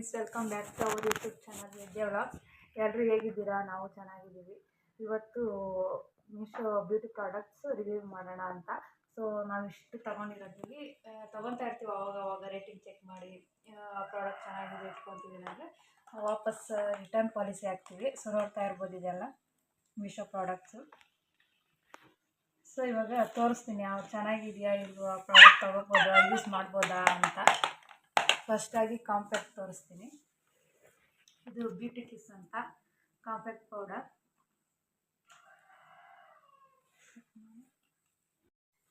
Friends welcome back to our YouTube channel Vidya vlogs ಎಲ್ಲರೂ ಹೇಗಿದ್ದೀರಾ? ನಾವು ಚೆನ್ನಾಗಿದ್ದೀವಿ. ಇವತ್ತು ಮೀಶೋ ಬ್ಯೂಟಿ ಪ್ರಾಡಕ್ಟ್ಸ್ ರಿವ್ಯೂ ಮಾಡೋಣ ಅಂತ. ಸೊ ನಾವು ಇಷ್ಟು ತೊಗೊಂಡಿರೋದ್ರಲ್ಲಿ ತೊಗೊತಾ ಇರ್ತೀವಿ ಅವಾಗ ಅವಾಗ ರೇಟಿಂಗ್ ಚೆಕ್ ಮಾಡಿ ಪ್ರಾಡಕ್ಟ್ ಚೆನ್ನಾಗಿದೆ ಇಟ್ಕೊತೀವಿ ಅಂದರೆ ವಾಪಸ್ ರಿಟರ್ನ್ ಪಾಲಿಸಿ ಹಾಕ್ತೀವಿ. ಸೊ ನೋಡ್ತಾ ಇರ್ಬೋದು ಇದೆಲ್ಲ ಮೀಶೋ ಪ್ರಾಡಕ್ಟ್ಸು ಸೊ ಇವಾಗ ತೋರಿಸ್ತೀನಿ. ಯಾವ ಚೆನ್ನಾಗಿದೆಯಾ, ಇಲ್ವಾ ಪ್ರಾಡಕ್ಟ್ ತೊಗೋಬೋದಾ ಯೂಸ್ ಮಾಡ್ಬೋದಾ ಅಂತ. ಫಸ್ಟಾಗಿ ಕಾಂಪ್ಯಾಕ್ಟ್ ತೋರಿಸ್ತೀನಿ. ಇದು ಬ್ಯೂಟಿ ಕಿಸ್ ಅಂತ. Compact powder.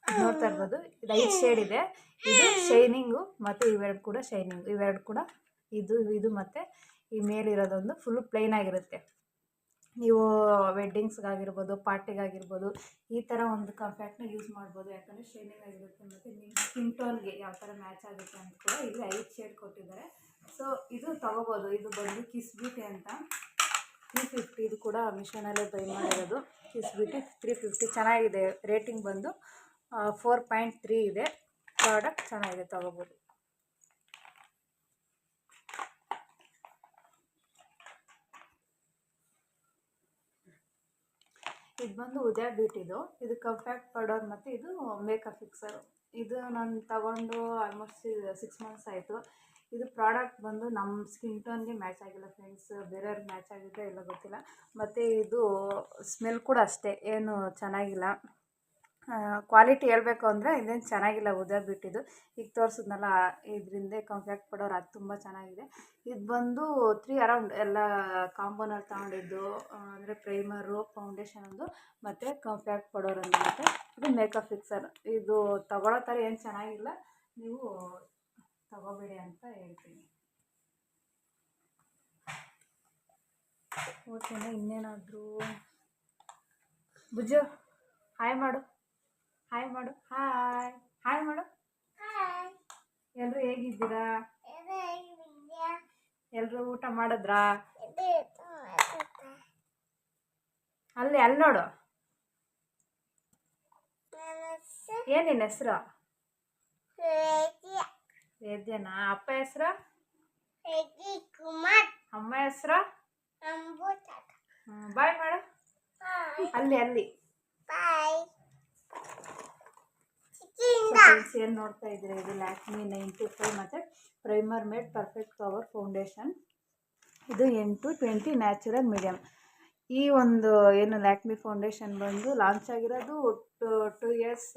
ನೋಡ್ತಾ ಇರ್ಬೋದು ಐದು ಶೇಡ್ ಇದೆ. ಇದು ಶೈನಿಂಗು ಮತ್ತು ಇವೆರಡು ಕೂಡ ಶೈನಿಂಗು ಇವೆರಡು ಕೂಡ ಇದು ಇದು ಮತ್ತು ಈ ಮೇಲಿರೋದೊಂದು ಫುಲ್ ಪ್ಲೈನ್ ಆಗಿರುತ್ತೆ. ನೀವು ವೆಡ್ಡಿಂಗ್ಸ್ಗಾಗಿರ್ಬೋದು ಪಾರ್ಟಿಗಾಗಿರ್ಬೋದು ಈ ಥರ ಒಂದು ಕಾಂಪ್ಯಾಕ್ಟ್ನ ಯೂಸ್ ಮಾಡ್ಬೋದು. ಯಾಕಂದರೆ ಶೈನಿಂಗ್ ಆಗಿರುತ್ತೆ ಮತ್ತು ನಿಮ್ಮ ಸ್ಕಿನ್ ಟೋನ್ಗೆ ಯಾವ ಥರ ಮ್ಯಾಚ್ ಆಗುತ್ತೆ ಅಂತ ಕೂಡ ಇಲ್ಲಿ ಐದು ಶೇಡ್ ಕೊಟ್ಟಿದ್ದಾರೆ. ಸೊ ಇದು ತೊಗೋಬೋದು. ಇದು ಬಂದು ಕಿಸ್ ಬ್ಯೂಟಿ ಅಂತ. ತ್ರೀ ಫಿಫ್ಟಿ ಇದು ಕೂಡ ಮಿಷನಲ್ಲೇ ಬೈ ಮಾಡಿರೋದು. ಕಿಸ್ ಬ್ಯೂಟಿ ತ್ರೀ ಫಿಫ್ಟಿ ಚೆನ್ನಾಗಿದೆ ರೇಟಿಂಗ್ ಬಂದು. ಫೋರ್ ಪಾಯಿಂಟ್ ತ್ರೀ ಇದೆ. ಪ್ರಾಡಕ್ಟ್ ಚೆನ್ನಾಗಿದೆ, ತೊಗೋಬೋದು. ಇದು ಬಂದು ಉದಯ ಬ್ಯೂಟಿದು ಇದು. ಕಂಪ್ಯಾಕ್ಟ್ ಪೌಡರ್ ಮತ್ತು ಇದು ಮೇಕಪ್ ಫಿಕ್ಸರ್ ಇದು ನಾನು ತಗೊಂಡು ಆಲ್ಮೋಸ್ಟ್ ಸಿಕ್ಸ್ ಮಂತ್ಸ್ ಆಯಿತು. ಇದು ಪ್ರಾಡಕ್ಟ್ ಬಂದು ನಮ್ಮ ಸ್ಕಿನ್ ಟೋನ್ಗೆ ಮ್ಯಾಚ್ ಆಗಿಲ್ಲ ಫ್ರೆಂಡ್ಸ್ ಬೇರೆಯವ್ರಿಗೆ ಮ್ಯಾಚ್ ಆಗಿದೆ ಇಲ್ಲ ಗೊತ್ತಿಲ್ಲ. ಮತ್ತು ಇದು ಸ್ಮೆಲ್ ಕೂಡ ಅಷ್ಟೇ. ಏನು ಚೆನ್ನಾಗಿಲ್ಲ. ಕ್ವಾಲಿಟಿ ಹೇಳಬೇಕು ಅಂದರೆ ಇದೇನು ಚೆನ್ನಾಗಿಲ್ಲ ಉದ್ದ ಬಿಟ್ಟಿದ್ದು. ಈಗ ತೋರಿಸಿದ್ನಲ್ಲ, ಇದರಿಂದ ಕಾಂಪ್ಯಾಕ್ಟ್ ಪಡೋರು ಅದು ತುಂಬ ಚೆನ್ನಾಗಿದೆ. ಇದು ಬಂದು ತ್ರೀ ಅರೌಂಡ್ ಎಲ್ಲ ಕಾಂಬೋನಲ್ಲಿ ತಗೊಂಡಿದ್ದು ಅಂದರೆ ಪ್ರೈಮರು ಫೌಂಡೇಶನ್ ಒಂದು, ಮತ್ತು ಕಾಂಪ್ಯಾಕ್ಟ್ ಪಡೋರು ಒಂದು ಮತ್ತು ಇದು ಮೇಕಪ್ ಫಿಕ್ಸರ್ ಇದು ತಗೊಳ್ಳೋ ಥರ ಏನು ಚೆನ್ನಾಗಿಲ್ಲ, ನೀವು ತಗೋಬೇಡಿ ಅಂತ ಹೇಳ್ತೀನಿ. ಓಕೆನಾ ಇನ್ನೇನಾದರೂ? ಬುಜ್ಜು ಹಾಯ್ ಮಾಡು. ಹಾಯ್ ಮಾಡು. ಹಾಯ್ ಹಾಯ್ ಮಾಡು. ಎಲ್ಲರೂ ಹೇಗಿದ್ದೀರಾ? ಎಲ್ಲರೂ ಊಟ ಮಾಡಿದ್ರಾ? ಅಲ್ಲಿ ಅಲ್ಲಿ ನೋಡು. ಏನಿನ ಹೆಸರು? ವೇದ್ಯನಾ ಅಪ್ಪ ಹೆಸ್ರು? ಅಮ್ಮ ಹೆಸ್ರು? ಬಾಯ್ ಮಾಡು. ಅಲ್ಲಿ ಅಲ್ಲಿ. ಫ್ರೆಂಡ್ಸ್ ಏನು ನೋಡ್ತಾ ಇದ್ದೀರಿ? ಇದು ಲ್ಯಾಕ್ಮಿ ನೈಂಟಿ ಫೈವ್ ಮತ್ತು primer made perfect cover foundation. ಇದು ಎಂಟು ಟ್ವೆಂಟಿ ನ್ಯಾಚುರಲ್ ಮೀಡಿಯಮ್ ಈ ಒಂದು ಏನು ಲ್ಯಾಕ್ಮಿ ಫೌಂಡೇಶನ್ ಬಂದು ಲಾಂಚ್ ಆಗಿರೋದು ಟು ಟು ಇಯರ್ಸ್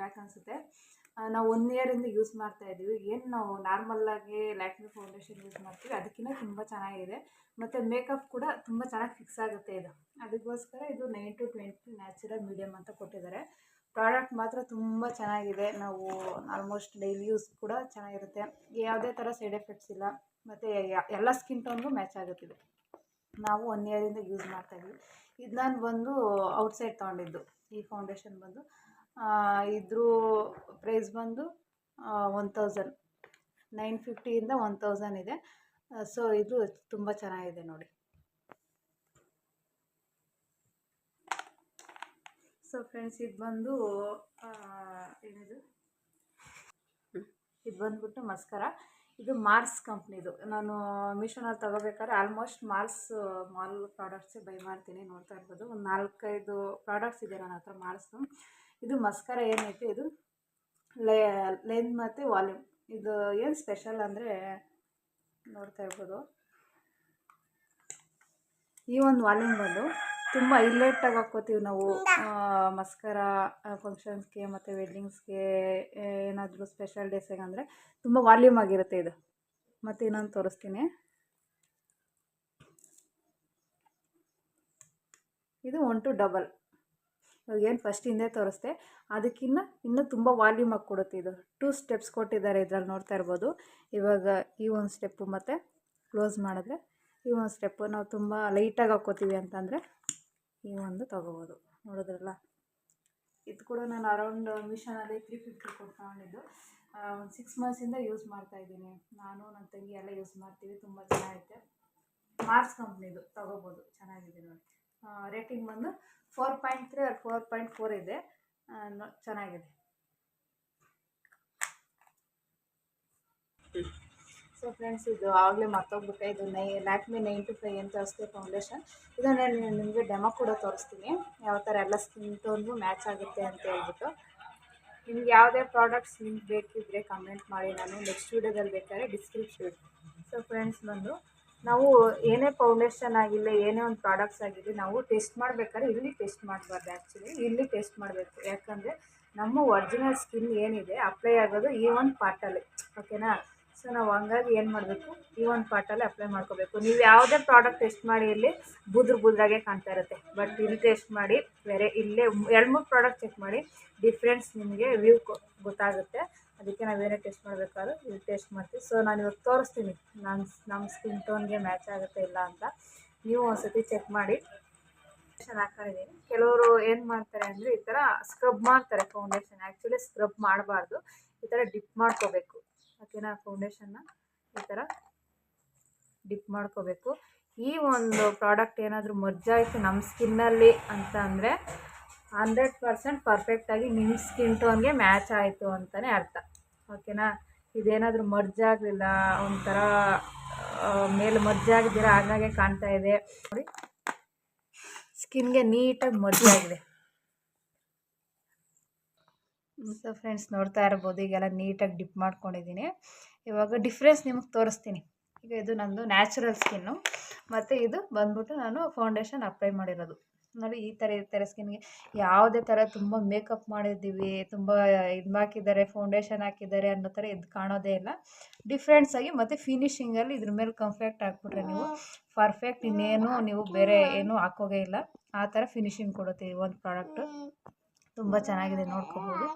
ಬ್ಯಾಕ್ ಅನಿಸುತ್ತೆ. ನಾವು ಒನ್ ಇಯರಿಂದ ಯೂಸ್ ಮಾಡ್ತಾ ಇದ್ದೀವಿ. ಏನು ನಾವು ನಾರ್ಮಲ್ಲಾಗಿ ಲ್ಯಾಕ್ಮಿ ಫೌಂಡೇಶನ್ ಯೂಸ್ ಮಾಡ್ತೀವಿ ಅದಕ್ಕಿಂತ ತುಂಬ ಚೆನ್ನಾಗಿದೆ. ಮತ್ತು ಮೇಕಪ್ ಕೂಡ ತುಂಬ ಚೆನ್ನಾಗಿ ಫಿಕ್ಸ್ ಆಗುತ್ತೆ ಇದು. ಅದಕ್ಕೋಸ್ಕರ ಇದು nine two twenty natural medium ಅಂತ ಕೊಟ್ಟಿದ್ದಾರೆ. ಪ್ರಾಡಕ್ಟ್ ಮಾತ್ರ ತುಂಬ ಚೆನ್ನಾಗಿದೆ. ನಾವು ಆಲ್ಮೋಸ್ಟ್ ಡೈಲಿ ಯೂಸ್ ಕೂಡ ಚೆನ್ನಾಗಿರುತ್ತೆ. ಯಾವುದೇ ಥರ ಸೈಡ್ ಎಫೆಕ್ಟ್ಸ್ ಇಲ್ಲ. ಮತ್ತು ಎಲ್ಲ ಸ್ಕಿನ್ ಟೋನ್ಗೂ ಮ್ಯಾಚ್ ಆಗುತ್ತಿದೆ. ನಾವು ಒನ್ ಇಯರಿಂದ ಯೂಸ್ ಮಾಡ್ತಾಯಿದ್ವಿ ಇದು ನಾನು ಬಂದು ಔಟ್ಸೈಡ್ ತೊಗೊಂಡಿದ್ದು. ಈ ಫೌಂಡೇಶನ್ ಬಂದು. ಇದ್ರ ಪ್ರೈಸ್ ಬಂದು ಒನ್ ತೌಸಂಡ್ ನೈನ್ ಫಿಫ್ಟಿಯಿಂದ ಒನ್ ತೌಸಂಡ್ ಇದೆ. ಸೊ ಇದು ತುಂಬ ಚೆನ್ನಾಗಿದೆ ನೋಡಿ. ಸೊ ಫ್ರೆಂಡ್ಸ್ ಇದು ಬಂದು ಏನಿದು? ಇದು ಬಂದ್ಬಿಟ್ಟು ಮಸ್ಕರ. ಇದು ಮಾರ್ಸ್ ಕಂಪ್ನಿದು. ನಾನು ಮೀಶೋನಲ್ಲಿ ತಗೋಬೇಕಾದ್ರೆ ಆಲ್ಮೋಸ್ಟ್ ಮಾರ್ಸ್, ಮಾಲ್ ಪ್ರಾಡಕ್ಟ್ಸೇ ಬೈ ಮಾಡ್ತೀನಿ ನೋಡ್ತಾ ಇರ್ಬೋದು. ಒಂದು ನಾಲ್ಕೈದು ಪ್ರಾಡಕ್ಟ್ಸ್ ಇದೆ ನನ್ನ ಹತ್ರ ಮಾರ್ಸು. ಇದು ಮಸ್ಕರ ಏನೈತೆ? ಇದು ಲೆಂತ್ ಮತ್ತು ವಾಲ್ಯೂಮ್. ಇದು ಏನು ಸ್ಪೆಷಲ್ ಅಂದರೆ ನೋಡ್ತಾ ಇರ್ಬೋದು. ಈ ಒಂದು ವಾಲ್ಯೂಮ್ ಬಂದು ತುಂಬ ಹೈಲೈಟಾಗಿ ಹಾಕೋತೀವಿ ನಾವು. ಮಸ್ಕರ ಫಂಕ್ಷನ್ಸ್ಗೆ ಮತ್ತು ವೆಡ್ಡಿಂಗ್ಸ್ಗೆ ಏನಾದರೂ ಸ್ಪೆಷಲ್ ಡೇಸಿಗೆ ಅಂದರೆ ತುಂಬ ವಾಲ್ಯೂಮ್ ಆಗಿರುತ್ತೆ ಇದು. ಮತ್ತು ಇನ್ನೊಂದು ತೋರಿಸ್ತೀನಿ. ಇದು ಒನ್ ಟು ಡಬಲ್ ಇವಾಗ ಏನು ಫಸ್ಟ್ ಹಿಂದೆ ತೋರಿಸ್ದೆ. ಅದಕ್ಕಿಂತ ಇನ್ನೂ ತುಂಬ ವಾಲ್ಯೂಮ್ ಆಗಿ ಕೊಡುತ್ತೆ ಇದು. ಟೂ ಸ್ಟೆಪ್ಸ್ ಕೊಟ್ಟಿದ್ದಾರೆ ಇದ್ರಲ್ಲಿ ನೋಡ್ತಾ ಇರ್ಬೋದು. ಇವಾಗ ಈ ಒಂದು ಸ್ಟೆಪ್ಪು ಮತ್ತು ಕ್ಲೋಸ್ ಮಾಡಿದ್ರೆ ಈ ಒಂದು ಸ್ಟೆಪ್ಪು ನಾವು ತುಂಬ ಲೈಟಾಗಿ ಹಾಕ್ಕೋತೀವಿ ಅಂತಂದರೆ ಈ ಒಂದು ತೊಗೋಬೋದು. ನೋಡಿದ್ರಲ್ಲ? ಇದು ಕೂಡ ನಾನು ಅರೌಂಡ್ ಮಿಷನಲ್ಲಿ ತ್ರೀ ಫಿಫ್ಟಿ ಕೊಟ್ಟು ತಗೊಂಡಿದ್ದು ಒಂದು ಸಿಕ್ಸ್ ಮಂತ್ಸಿಂದ ಯೂಸ್ ಮಾಡ್ತಾಯಿದ್ದೀನಿ ನಾನು ನನ್ನ ತಂಗಿ ಎಲ್ಲ ಯೂಸ್ ಮಾಡ್ತೀವಿ. ತುಂಬ ಚೆನ್ನಾಗಿದೆ ಮಾರ್ಸ್ ಕಂಪ್ನಿದು ತೊಗೋಬೋದು. ಚೆನ್ನಾಗಿದೆ ನೋಡಿ. ರೇಟಿಂಗ್ ಬಂದು four point three or four point four ಇದೆ. ಚೆನ್ನಾಗಿದೆ. ಸೊ ಫ್ರೆಂಡ್ಸ್ ಇದು ಆಗಲೇ ಮತ್ತೋಗ್ಬಿಟ್ಟೆ ಇದು ನೈ ಲ್ಯಾಕ್ಮಿ ನೈನ್ ಟು ಫೈವ್ ಅಂತ ಅಷ್ಟೇ ಫೌಂಡೇಶನ್ ಇದನ್ನು ನಾನು ನಿಮಗೆ ಡೆಮೋ ಕೂಡ ತೋರಿಸ್ತೀನಿ. ಯಾವ ಥರ ಎಲ್ಲ ಸ್ಕಿನ್ ಟೋನ್ಗೂ ಮ್ಯಾಚ್ ಆಗುತ್ತೆ ಅಂತ ಹೇಳ್ಬಿಟ್ಟು. ನಿಮ್ಗೆ ಯಾವುದೇ ಪ್ರಾಡಕ್ಟ್ಸ್ ಲಿಂಕ್ ಬೇಕಿದ್ರೆ ಕಮೆಂಟ್ ಮಾಡಿ. ನಾನು ನೆಕ್ಸ್ಟ್ ವೀಡಿಯೋದಲ್ಲಿ ಬೇಕಾದ್ರೆ ಡಿಸ್ಕ್ರಿಪ್ಷನ್ ಸೊ ಫ್ರೆಂಡ್ಸ್ ಬಂದು ನಾವು ಏನೇ ಫೌಂಡೇಶನ್ ಆಗಿಲ್ಲ, ಏನೇ ಒಂದು ಪ್ರಾಡಕ್ಟ್ಸ್ ಆಗಿದೆ ನಾವು ಟೆಸ್ಟ್ ಮಾಡಬೇಕಾದ್ರೆ ಇಲ್ಲಿ ಟೆಸ್ಟ್ ಮಾಡಬಾರ್ದು ಆ್ಯಕ್ಚುಲಿ ಇಲ್ಲಿ ಟೆಸ್ಟ್ ಮಾಡಬೇಕು. ಯಾಕಂದರೆ ನಮ್ಮ ಒರಿಜಿನಲ್ ಸ್ಕಿನ್ ಏನಿದೆ ಅಪ್ಲೈ ಆಗೋದು ಈ ಒಂದು ಪಾರ್ಟಲ್ಲಿ ಓಕೆನಾ ಸೊ ನಾವು ಹಂಗಾಗಿ ಏನು ಮಾಡಬೇಕು? ಈ ಒಂದು ಪಾರ್ಟಲ್ಲಿ ಅಪ್ಲೈ ಮಾಡ್ಕೋಬೇಕು. ನೀವು ಯಾವುದೇ ಪ್ರಾಡಕ್ಟ್ ಟೆಸ್ಟ್ ಮಾಡಿ ಇಲ್ಲಿ ಬುದ್ರ ಬುದ್ರಾಗೆ ಕಾಣ್ತಾ ಇರುತ್ತೆ. ಬಟ್ ಇಲ್ಲಿ ಟೆಸ್ಟ್ ಮಾಡಿ, ಬೇರೆ ಇಲ್ಲೇ ಎರಡು ಮೂರು ಪ್ರಾಡಕ್ಟ್ ಚೆಕ್ ಮಾಡಿ ಡಿಫ್ರೆನ್ಸ್ ನಿಮಗೆ ವ್ಯೂ ಗೊತ್ತಾಗುತ್ತೆ. ಅದಕ್ಕೆ ನಾವೇನೇ ಟೆಸ್ಟ್ ಮಾಡಬೇಕಾದ್ರೂ ಇಲ್ಲಿ ಟೆಸ್ಟ್ ಮಾಡ್ತೀವಿ. ಸೊ ನಾನು ಇವಾಗ ತೋರಿಸ್ತೀನಿ. ನನ್ನ ನಮ್ಮ ಸ್ಕಿನ್ ಟೋನ್ಗೆ ಮ್ಯಾಚ್ ಆಗುತ್ತೆ ಇಲ್ಲ ಅಂತ. ನೀವು ಒಂದ್ಸತಿ ಚೆಕ್ ಮಾಡಿ. ಹಾಕೊಂಡಿದ್ದೀನಿ ಕೆಲವರು ಏನು ಮಾಡ್ತಾರೆ ಅಂದರೆ ಈ ಥರ ಸ್ಕ್ರಬ್ ಮಾಡ್ತಾರೆ ಫೌಂಡೇಶನ್ ಆ್ಯಕ್ಚುಲಿ ಸ್ಕ್ರಬ್ ಮಾಡಬಾರ್ದು. ಈ ಥರ ಡಿಪ್ ಮಾಡ್ಕೋಬೇಕು. ಓಕೆನಾ ಫೌಂಡೇಶನ್ನ ಈ ಥರ ಡಿಪ್ ಮಾಡ್ಕೋಬೇಕು. ಈ ಒಂದು ಪ್ರಾಡಕ್ಟ್ ಏನಾದರೂ ಮರ್ಜಾಯಿತು ನಮ್ಮ ಸ್ಕಿನ್ನಲ್ಲಿ ಅಂತ ಅಂದರೆ ಹಂಡ್ರೆಡ್ ಪರ್ಸೆಂಟ್ ಪರ್ಫೆಕ್ಟಾಗಿ ನಿಮ್ಮ ಸ್ಕಿನ್ ಟೋನ್ಗೆ ಮ್ಯಾಚ್ ಆಯಿತು ಅಂತಲೇ ಅರ್ಥ. ಓಕೆನಾ ಇದೇನಾದರೂ ಆಗಲಿಲ್ಲ, ಒಂಥರ ಮೇಲೆ ಮರ್ಜಾಗಿದ್ದೀರ ಹಾಗಾಗೆ ಕಾಣ್ತಾ ಇದೆ. ಸ್ಕಿನ್ಗೆ ನೀಟಾಗಿ ಮರ್ಜಾಗಿದೆ ಸೊ ಫ್ರೆಂಡ್ಸ್ ನೋಡ್ತಾ ಇರ್ಬೋದು. ಈಗೆಲ್ಲ ನೀಟಾಗಿ ಡಿಪ್ ಮಾಡ್ಕೊಂಡಿದ್ದೀನಿ. ಇವಾಗ ಡಿಫ್ರೆನ್ಸ್ ನಿಮಗೆ ತೋರಿಸ್ತೀನಿ. ಈಗ ಇದು ನಂದು ನ್ಯಾಚುರಲ್ ಸ್ಕಿನ್ನು ಮತ್ತು ಇದು ಬಂದ್ಬಿಟ್ಟು ನಾನು ಫೌಂಡೇಶನ್ ಅಪ್ಲೈ ಮಾಡಿರೋದು. ನೋಡಿ, ಈ ಥರ ಈ ಥರ ಸ್ಕಿನ್ಗೆ ಯಾವುದೇ ಥರ ತುಂಬ ಮೇಕಪ್ ಮಾಡಿದ್ದೀವಿ, ತುಂಬ ಇದು ಹಾಕಿದ್ದಾರೆ ಫೌಂಡೇಶನ್ ಹಾಕಿದ್ದಾರೆ ಅನ್ನೋ ಥರ ಇದು ಕಾಣೋದೇ ಇಲ್ಲ. ಡಿಫ್ರೆನ್ಸ್ ಆಗಿ ಮತ್ತು ಫಿನಿಶಿಂಗಲ್ಲಿ ಇದ್ರ ಮೇಲೆ ಕಂಫೆಕ್ಟ್ ಹಾಕ್ಬಿಟ್ರೆ ನೀವು ಪರ್ಫೆಕ್ಟ್ ಇನ್ನೇನು ನೀವು ಬೇರೆ ಏನೂ ಹಾಕೋಗೇ ಇಲ್ಲ. ಆ ಥರ ಫಿನಿಶಿಂಗ್ ಕೊಡುತ್ತೆ ಒಂದು ಪ್ರಾಡಕ್ಟು ತುಂಬ ಚೆನ್ನಾಗಿದೆ, ನೋಡ್ಕೋಬೋದು.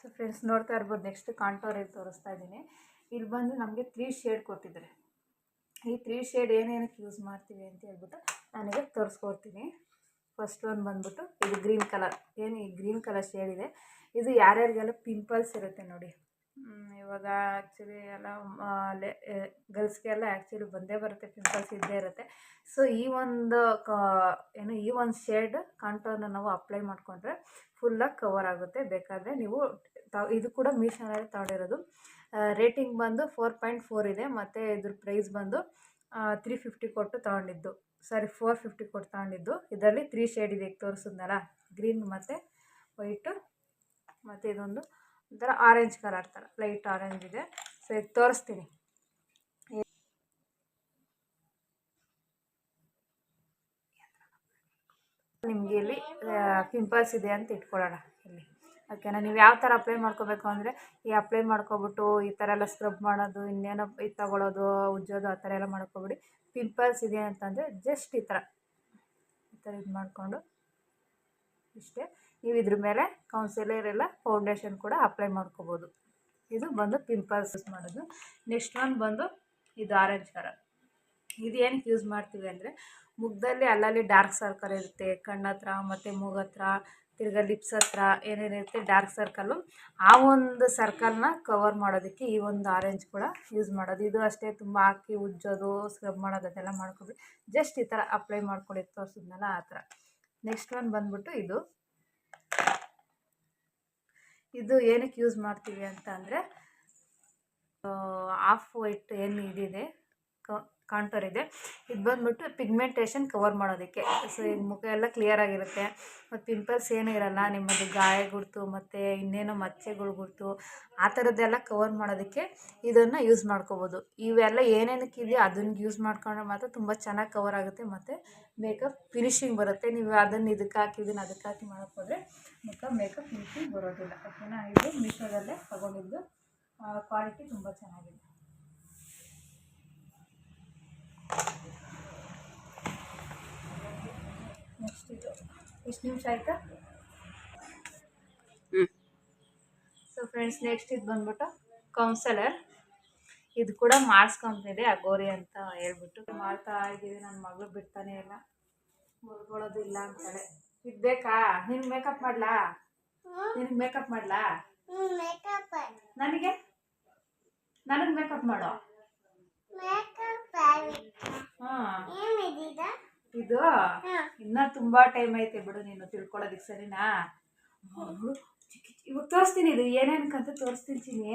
ಸೊ ಫ್ರೆಂಡ್ಸ್ ನೋಡ್ತಾ ಇರ್ಬೋದು ನೆಕ್ಸ್ಟ್ ಕಾಂಟೋರಲ್ಲಿ ತೋರಿಸ್ತಾ ಇದ್ದೀನಿ. ಇಲ್ಲಿ ಬಂದು ನಮಗೆ ತ್ರೀ ಶೇಡ್ ಕೊಟ್ಟಿದ್ದಾರೆ. ಈ ತ್ರೀ ಶೇಡ್ ಏನೇನಕ್ಕೆ ಯೂಸ್ ಮಾಡ್ತೀವಿ ಅಂತ ಹೇಳ್ಬಿಟ್ಟು ನನಗೆ ತೋರಿಸ್ಕೊಡ್ತೀನಿ. ಫಸ್ಟ್ ಒಂದು ಬಂದ್ಬಿಟ್ಟು ಇದು ಗ್ರೀನ್ ಕಲರ್ ಏನು ಈ ಗ್ರೀನ್ ಕಲರ್ ಶೇಡ್ ಇದೆ? ಇದು ಯಾರ್ಯಾರಿಗೆಲ್ಲ ಪಿಂಪಲ್ಸ್ ಇರುತ್ತೆ ನೋಡಿ. ಇವಾಗ ಆ್ಯಕ್ಚುಲಿ ಎಲ್ಲ ಗರ್ಲ್ಸ್ಗೆಲ್ಲ ಆ್ಯಕ್ಚುಲಿ ಬಂದೇ ಬರುತ್ತೆ ಪಿಂಪಲ್ಸ್ ಇದ್ದೇ ಇರುತ್ತೆ. ಸೊ ಈ ಒಂದು ಕ, ಏನು, ಈ ಒಂದು ಶೇಡ್ ಕಾಂಟೋನ ನಾವು ಅಪ್ಲೈ ಮಾಡಿಕೊಂಡ್ರೆ ಫುಲ್ಲಾಗಿ ಕವರ್ ಆಗುತ್ತೆ. ಬೇಕಾದರೆ ನೀವು ಇದು ಕೂಡ ಮೀಶೋನಲ್ಲಿ ತಗೊಂಡಿರೋದು. ರೇಟಿಂಗ್ ಬಂದು ಫೋರ್ ಪಾಯಿಂಟ್ ಫೋರ್ ಇದೆ, ಮತ್ತು ಇದ್ರ ಪ್ರೈಸ್ ಬಂದು ತ್ರೀ ಫಿಫ್ಟಿ ಕೊಟ್ಟು ತಗೊಂಡಿದ್ದು. ಸಾರಿ ಫೋರ್ ಫಿಫ್ಟಿ ಕೊಟ್ಟು ತಗೊಂಡಿದ್ದು. ಇದರಲ್ಲಿ ತ್ರೀ ಶೇಡ್ ಇದೆ ತೋರಿಸಿದ್ನಲ್ಲ ಗ್ರೀನ್ ಮತ್ತು ವೈಟು ಮತ್ತು ಇದೊಂದು ಒಂಥರ ಆರೆಂಜ್ ಕಲರ್ ಥರ ಲೈಟ್ ಆರೆಂಜ್ ಇದೆ. ಸೊ ಈಗ ತೋರಿಸ್ತೀನಿ. ನಿಮಗೆ ಇಲ್ಲಿ ಪಿಂಪಲ್ಸ್ ಇದೆ ಅಂತ ಇಟ್ಕೊಳ್ಳೋಣ ಇಲ್ಲಿ. ಓಕೆನಾ ನೀವು ಯಾವ ಥರ ಅಪ್ಲೈ ಮಾಡ್ಕೋಬೇಕು ಅಂದರೆ, ಈ ಅಪ್ಲೈ ಮಾಡ್ಕೊಬಿಟ್ಟು ಈ ಥರ ಎಲ್ಲ ಸ್ಕ್ರಬ್ ಮಾಡೋದು, ಇನ್ನೇನೋ ಇದು ತಗೊಳ್ಳೋದು ಉಜ್ಜೋದು, ಆ ಥರ ಎಲ್ಲ ಮಾಡ್ಕೊಬಿಡಿ. ಪಿಂಪಲ್ಸ್ ಇದೆ ಅಂತಂದರೆ ಜಸ್ಟ್ ಈ ಥರ ಈ ಥರ ಇದು ಮಾಡಿಕೊಂಡು, ಇಷ್ಟೇ. ನೀವು ಇದ್ರ ಮೇಲೆ ಕೌನ್ಸಿಲರ್ ಎಲ್ಲ ಫೌಂಡೇಶನ್ ಕೂಡ ಅಪ್ಲೈ ಮಾಡ್ಕೋಬೋದು. ಇದು ಬಂದು ಪಿಂಪಲ್ಸ್ ಯೂಸ್ ಮಾಡೋದು. ನೆಕ್ಸ್ಟ್ ಒನ್ ಬಂದು ಇದು ಆರೆಂಜ್ ಕಲರ್ ಇದು ಏನಕ್ಕೆ ಯೂಸ್ ಮಾಡ್ತೀವಿ ಅಂದರೆ ಮುಖದಲ್ಲಿ ಅಲ್ಲಲ್ಲಿ ಡಾರ್ಕ್ ಸರ್ಕಲ್ ಇರುತ್ತೆ. ಕಣ್ಣತ್ರ ಮತ್ತು ಮೂಗತ್ರ, ತಿರ್ಗಾ ಲಿಪ್ಸ್ ಹತ್ರ ಏನೇನಿರುತ್ತೆ ಡಾರ್ಕ್ ಸರ್ಕಲ್ಲು ಆ ಒಂದು ಸರ್ಕಲ್ನ ಕವರ್ ಮಾಡೋದಕ್ಕೆ ಈ ಒಂದು ಆರೆಂಜ್ ಕೂಡ ಯೂಸ್ ಮಾಡೋದು. ಇದು ಅಷ್ಟೇ ತುಂಬ ಹಾಕಿ ಉಜ್ಜೋದು ಸ್ಕ್ರಬ್ ಮಾಡೋದು, ಅದೆಲ್ಲ ಮಾಡ್ಕೊಬೇಕು ಜಸ್ಟ್ ಈ ಥರ ಅಪ್ಲೈ ಮಾಡ್ಕೊಳ್ಳಿ ತೋರಿಸಿದ್ನಲ್ಲ ಆ ಥರ ನೆಕ್ಸ್ಟ್ ಒನ್ ಬಂದ್ಬಿಟ್ಟು ಇದು ಇದು ಏನಕ್ಕೆ ಯೂಸ್ ಮಾಡ್ತೀವಿ ಅಂತ ಅಂದರೆ ಆಫ್ ವೈಟ್ ಏನು ಇದಿದೆ ಕಾಂಟೋರ್ ಇದೆ. ಇದು ಬಂದ್ಬಿಟ್ಟು ಪಿಗ್ಮೆಂಟೇಷನ್ ಕವರ್ ಮಾಡೋದಕ್ಕೆ. ಸೊ ಈಗ ಮುಖ ಎಲ್ಲ ಕ್ಲಿಯರ್ ಆಗಿರುತ್ತೆ. ಮತ್ತು ಪಿಂಪಲ್ಸ್ ಏನೂ ಇರಲ್ಲ. ನಿಮ್ಮದು ಗಾಯ ಗುರುತು ಮತ್ತು ಇನ್ನೇನೋ ಮಚ್ಚೆಗಳು ಗುರುತು ಆ ಥರದ್ದೆಲ್ಲ ಕವರ್ ಮಾಡೋದಕ್ಕೆ ಇದನ್ನು ಯೂಸ್ ಮಾಡ್ಕೋಬೋದು. ಇವೆಲ್ಲ ಏನೇನಕ್ಕಿದೆಯೋ ಅದನ್ನ ಯೂಸ್ ಮಾಡ್ಕೊಂಡ್ರೆ ಮಾತ್ರ ತುಂಬ ಚೆನ್ನಾಗಿ ಕವರ್ ಆಗುತ್ತೆ ಮತ್ತು ಮೇಕಪ್ ಫಿನಿಶಿಂಗ್ ಬರುತ್ತೆ. ನೀವು ಅದನ್ನು ಇದಕ್ಕೆ ಹಾಕಿ, ಇದನ್ನು ಅದಕ್ಕೆ ಹಾಕಿ ಮಾಡೋಕ್ಕೋದ್ರೆ ಮುಖ ಮೇಕಪ್ ಫಿನಿಷಿಂಗ್ ಬರೋದಿಲ್ಲ. ಓಕೆನಾ ಇದು ಮೀಶೋದಲ್ಲೇ ತಗೊಂಡಿದ್ದು. ಕ್ವಾಲಿಟಿ ತುಂಬ ಚೆನ್ನಾಗಿದೆ. ನೆಕ್ಸ್ಟ್ ಇದು ಎಷ್ಟು ನಿಮಿಷ ಆಯಿತಾ? ಸೊ ಫ್ರೆಂಡ್ಸ್ ನೆಕ್ಸ್ಟ್ ಇದು ಬಂದ್ಬಿಟ್ಟು ಕೌನ್ಸಲರ್ ಇದು ಕೂಡ ಮಾರ್ಸ್ ಕಂಪ್ನಿದೆ ಅಗೋರಿ ಅಂತ ಹೇಳ್ಬಿಟ್ಟು. ಮಾಡ್ತಾ ಇದ್ದೀವಿ ನನ್ನ ಮಗಳು ಬಿಡ್ತಾನೆ ಇಲ್ಲ. ಮುಳ್ಕೊಳ್ಳೋದು ಇಲ್ಲ ಅಂತಾಳೆ. ಇದು ಬೇಕಾ? ನಿನ್ ಮೇಕಪ್ ಮಾಡ್ಲಾ? ನಿನ್ ಮೇಕಪ್ ಮಾಡ್ಲಾ? ಮೇಕಪ್ ನನಗೆ? ನನಗೆ ಮೇಕಪ್ ಮಾಡೋ? ಇದು ಇನ್ನ ತುಂಬಾ ಟೈಮ್ ಐತೆ ಬಿಡು ನೀನು ತಿಳ್ಕೊಳ್ಳೋದಕ್ಕೆ ಸರಿನಾ? ಇವಾಗ ತೋರಿಸ್ತೀನಿ ಇದು ಏನೇನಕ್ಕಂತ ತೋರಿಸ್ತೀನಿ